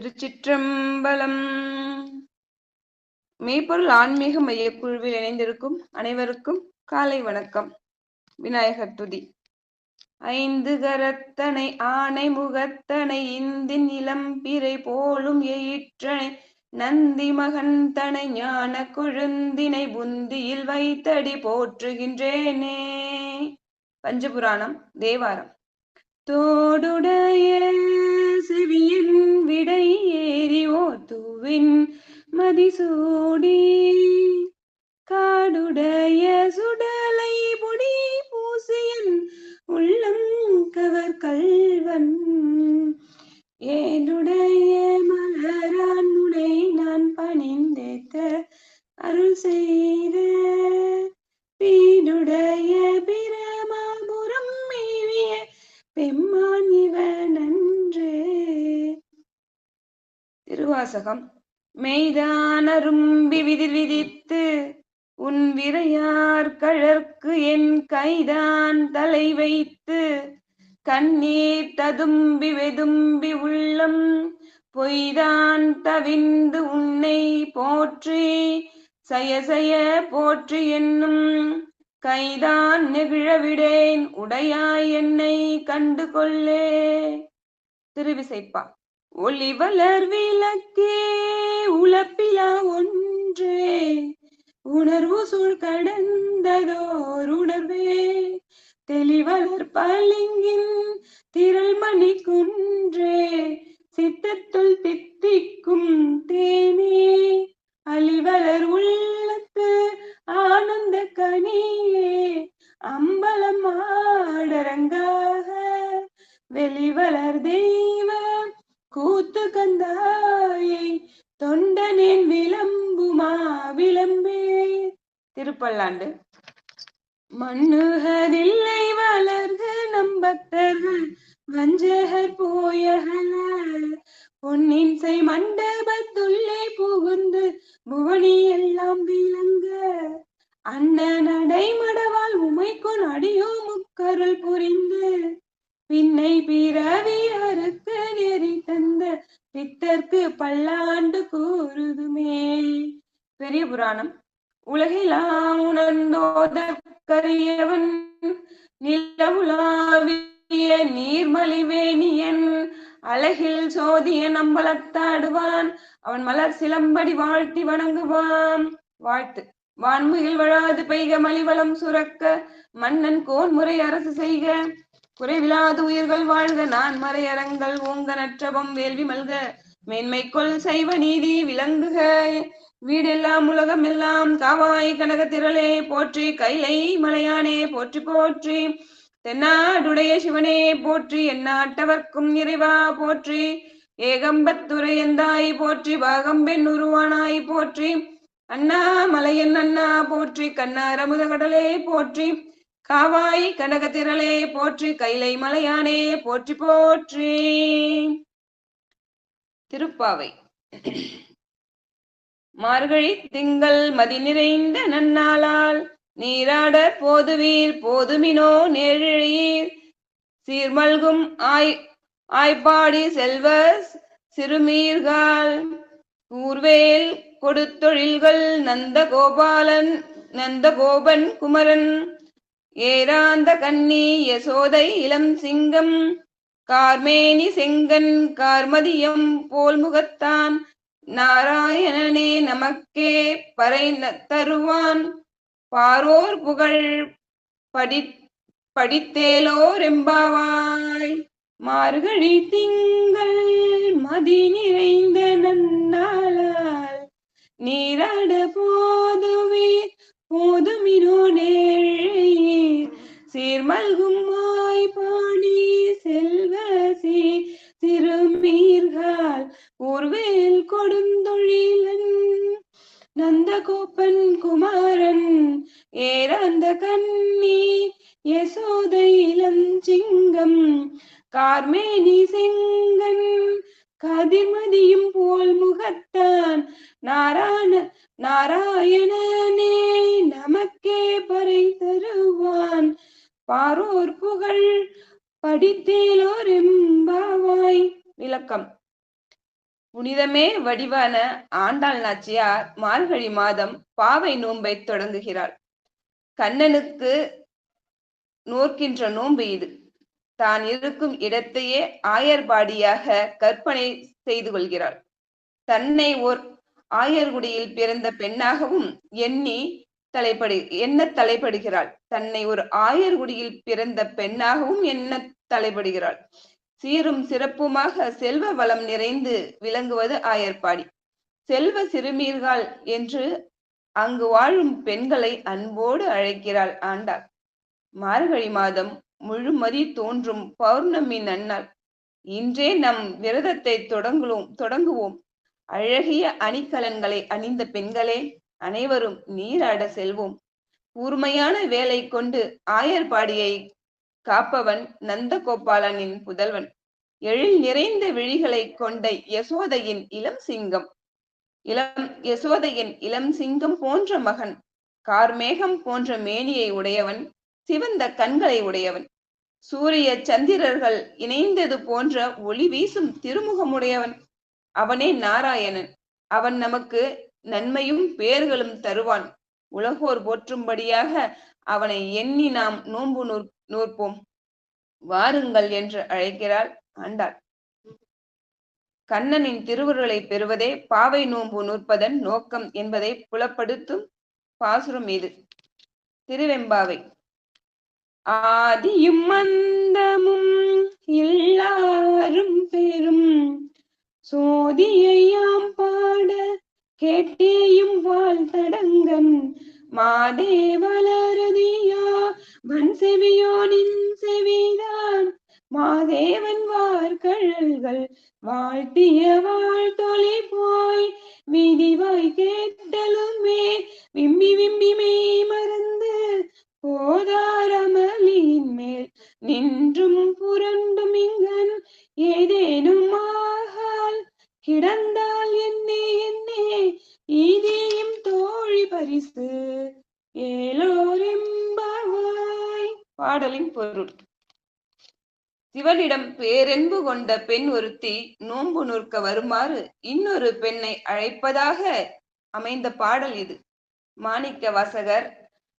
திருச்சிற்றம்பலம். மெய்ப்பொருள் ஆன்மீக மையக்குழுவில் இணைந்திருக்கும் அனைவருக்கும் காலை வணக்கம். விநாயகர் துதி. ஐந்து கரத்தனை ஆனை முகத்தனை இந்தின் இளம்பிறை போலும் எயிற்றனை நந்தி மகன் தனை ஞான கொழுந்தினை புந்தியில் வைத்தடி போற்றுகின்றேனே. பஞ்சபுராணம் தேவாரம். தோடுடைய செவியின் விடை ஏறி ஓத்துவின் மதிசூடி வாசகம். மெய்தானரும்பி விதிர் விதித்து உன் விரையார் கழற்கு என் கைதான் தலை வைத்து கண்ணீர் ததும்பி வெதும்பி உள்ளம் பொய்தான் தவிந்து உன்னை போற்றி சயசய போற்றி என்னும் கைதான் நெகிழவிடேன் உடையாய் என்னை கண்டு கொள்ளே. திருவிசைப்பா. ஒளி வளர் விளக்கே உழப்பிலா ஒன்றே. உணர்வு சூழ் கடந்ததோர் உணர்வே. தெளிவலர் பளிங்கின் திரள் மணி குன்றே. சித்தத்துள் தித்திக்கும் தேனே. அழிவலர் உள்ளத்து ஆனந்த கனியே. அம்பலம் ஆடரங்காக வெளிவளர் தெய்வ கூத்து கந்தாயை தொண்டனேன் விளம்புமா விளம்பே. திருப்பல்லாண்டு. மண்ணுகதில்லை வளர்க நம்பக்தர்கள் வஞ்சகர் போயகல. பொன்னின் செய் மண்டபத்துள்ளே புகுந்து புவனி எல்லாம் விளங்க. அண்ண நடைமடவால் உமைக்கு அடியோ முக்கருள் புரிந்து. பின்னை பிறவி அறுத்த நெறி தந்த பித்தர்க்கு பல்லாண்டு கூறுதுமே. பெரிய புராணம். உலகிலாம் உணர்ந்தோதற்கரியவன் நிலவுலாவிய நீர்மலிவேணியன் அழகில் சோதிய நம்பலத்தாடுவான் அவன் மலர் சிலம்படி வாழ்த்தி வணங்குவான். வாழ்த்து. வான்முகில் வழாது பெய்க மலிவளம் சுரக்க மன்னன் கோன்முறை அரசு செய்க. குறைவிலாது உயிர்கள் வாழ்க நான் மறையரங்கள் ஓங்க நற்றபம் வேள்வி மல்க. மேன்மைக்குள் சைவ நீதி விளங்குக. வீடெல்லாம் உலகம் எல்லாம் காவாய் கனக திரளே போற்றி கைலை மலையானே போற்றி போற்றி. தென்னாடுடைய சிவனே போற்றி. எந்நாட்டவர்க்கும் இறைவா போற்றி. ஏகம்பத்துரையந்தாய் போற்றி. பாகம்பெண் உருவானாய் போற்றி. அண்ணா மலையன் அண்ணா போற்றி. கண்ணாரமுத கடலே போற்றி. காவாய் கனகத்திரளே போற்றி கைலை மலையானே போற்றி போற்றி. திருப்பாவை. மார்கழி திங்கள் மதி நிறைந்த நன்னாளால் நீராட போதுவீர் போதுமினோ நேழிழீர் சீர்மல்கும் ஆய் ஆய்ப்பாடி செல்வ சிறுமீர்கால். கூர்வேல் கொடுத்தொழில்கள் நந்த கோபாலன் நந்த கோபன் குமரன். ஏராந்த கண்ணி யசோதை இளம் சிங்கம் கார்மேனி செங்கன் கார்மதியம் போல் முகத்தான். நாராயணனே நமக்கே பறை தருவான். பாரோர் புகழ் படி படித்தேலோ ரெம்பாவாய் மார்கழி திங்கள் மதி நிறைந்த நன்னாளால். நீராட போதுவே போதுமினோ சீர்மல்கும் மாய் பாடி செல்வ ஊர்வேல் கொடுந்தொழிலன் நந்தகோப்பன் குமாரன் ஏராந்த கண்ணி யசோத சிங்கம் கார்மேனி செங்கன். கதிமதியும் போல் முகத்தான். நாராயண நாராயணனே நமக்கே பறை தருவான். பாரோர் புகழ் படித்தேலோர் எம்பாவாய் விளக்கம். புனிதமே வடிவான ஆண்டாள் நாச்சியார் மார்கழி மாதம் பாவை நோன்பை தொடங்குகிறாள் கண்ணனுக்கு நோக்கின்ற நோன்பு இது. தான் இருக்கும் இடத்தையே ஆயர்பாடியாக கற்பனை செய்து கொள்கிறாள். தன்னை ஓர் ஆயர்குடியில் பிறந்த பெண்ணாகவும் எண்ணி தலைப்படு என்ன தலைப்படுகிறாள்? தன்னை ஒரு ஆயர்குடியில் பிறந்த பெண்ணாகவும் என்ன தலைப்படுகிறாள்? சீரும் சிறப்புமாக செல்வ வளம் நிறைந்து விளங்குவது ஆயர்பாடி. செல்வ சிறுமீர்கள் என்று அங்கு வாழும் பெண்களை அன்போடு அழைக்கிறாள் ஆண்டாள். மார்கழி மாதம் முழுமதி தோன்றும் பௌர்ணமி நன்னாள். இன்றே நம் விரதத்தை தொடங்குவோம் தொடங்குவோம். அழகிய அணிகலன்களை அணிந்த பெண்களே அனைவரும் நீராட செல்வோம். கூர்மையான வேலை கொண்டு ஆயர்பாடியை காப்பவன் நந்தகோபாலனின் புதல்வன். எழில் நிறைந்த விழிகளை கொண்ட யசோதையின் இளம் சிங்கம். இளம் யசோதையின் இளம் சிங்கம் போன்ற மகன். கார்மேகம் போன்ற மேனியை உடையவன். சிவந்த கண்களை உடையவன். சூரிய சந்திரர்கள் இணைந்தது போன்ற ஒளி வீசும் திருமுகமுடையவன். அவனே நாராயணன். அவன் நமக்கு நன்மையும் பேர்களும் தருவான். உலகோர் போற்றும்படியாக அவனை எண்ணி நாம் நோன்பு நூற் நூற்போம். வாருங்கள் என்று அழைக்கிறாள் ஆண்டாள். கண்ணனின் திருவுருளை பெறுவதே பாவை நோன்பு நூற்பதன் நோக்கம் என்பதை புலப்படுத்தும் பாசுரம் இது. திருவெம்பாவை. ஆதியும் மந்தமும் எல்லாரும் பெரும். சோதியையாம் பாட கேட்டேயும் வாழ்த்தடங்கன் மாதேவலரதியா வன் செவியோனின் செவிதான். மாதேவன் வார்கழல்கள் வாழ்த்திய வாழ்த்தொழி போய் விதிவாய் கேட்டலுமே ஏலோரெம்பாவாய் பாடலின் பொருள். சிவனிடம் பேரென்பு கொண்ட பெண் ஒருத்தி நோன்பு நூற்க வருமாறு இன்னொரு பெண்ணை அழைப்பதாக அமைந்த பாடல் இது. மாணிக்க வாசகர்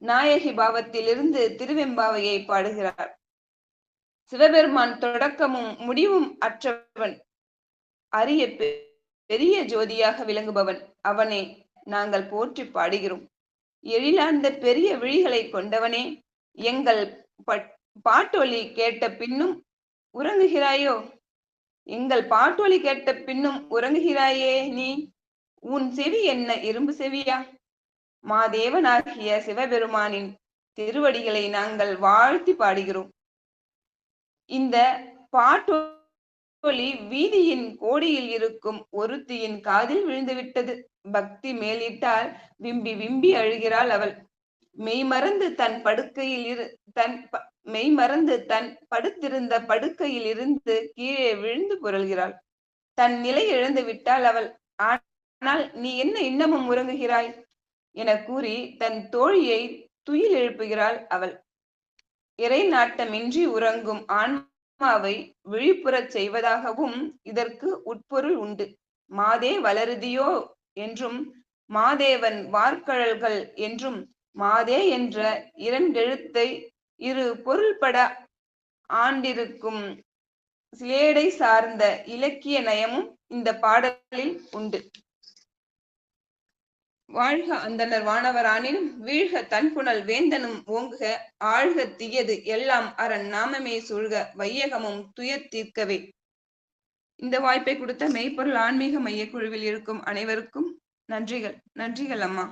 நாயகி பாவத்திலிருந்து திருவெம்பாவையை பாடுகிறார். சிவபெருமான் தொடக்கமும் முடிவும் அற்றவன். அரிய பெரிய ஜோதியாக விளங்குபவன். அவனே நாங்கள் போற்றி பாடுகிறோம். எழிலார்ந்த பெரிய விழிகளை கொண்டவனே எங்கள் பாட்டொலி கேட்ட பின்னும் உறங்குகிறாயோ? எங்கள் பாட்டொலி கேட்ட பின்னும் உறங்குகிறாயே நீ? உன் செவி என்ன இரும்பு செவியா? மாதேவனாகிய சிவபெருமானின் திருவடிகளை நாங்கள் வாழ்த்தி பாடுகிறோம். இந்த பாட்டொலி வீதியின் கோடியில் இருக்கும் ஒருத்தியின் காதில் விழுந்துவிட்டது. பக்தி மேலிட்டால் விம்பி விம்பி அழுகிறாள் அவள். மெய்மறந்து தன் படுக்கையில் இரு தன் மெய்மறந்து தன் படுத்திருந்த படுக்கையில் இருந்து கீழே விழுந்து புரள்கிறாள். தன் நிலை இழந்து விட்டாள் அவள். ஆனால் நீ என்ன இன்னமும் உறங்குகிறாய்? என கூறி தன் தோழியை துயில் எழுப்புகிறாள் அவள். இறை நாட்டமின்றி உறங்கும் ஆண் ஆத்மாவை விழிப்புறச் செய்வதாகவும் இதற்கு உட்பொருள் உண்டு. மாதே வளருதியோ என்றும் மாதேவன் வார்க்கழல்கள் என்றும் மாதே என்ற இரண்டெழுத்தை இரு பொருள்பட ஆண்டிருக்கும் சிலேடை சார்ந்த இலக்கிய நயமும் இந்த பாடலில் உண்டு. வாழ்க அந்தனர் வானவரானினும் வீழ்க தன்புணல் வேந்தனும் ஓங்குக ஆழ்க தீயது எல்லாம் அரண் நாமமே சூழ்க வையகமும் துயர் தீர்க்கவே. இந்த வாய்ப்பை கொடுத்த மெய்ப்பொருள் ஆன்மீக மையக்குழுவில் இருக்கும் அனைவருக்கும் நன்றிகள் நன்றிகள் அம்மா.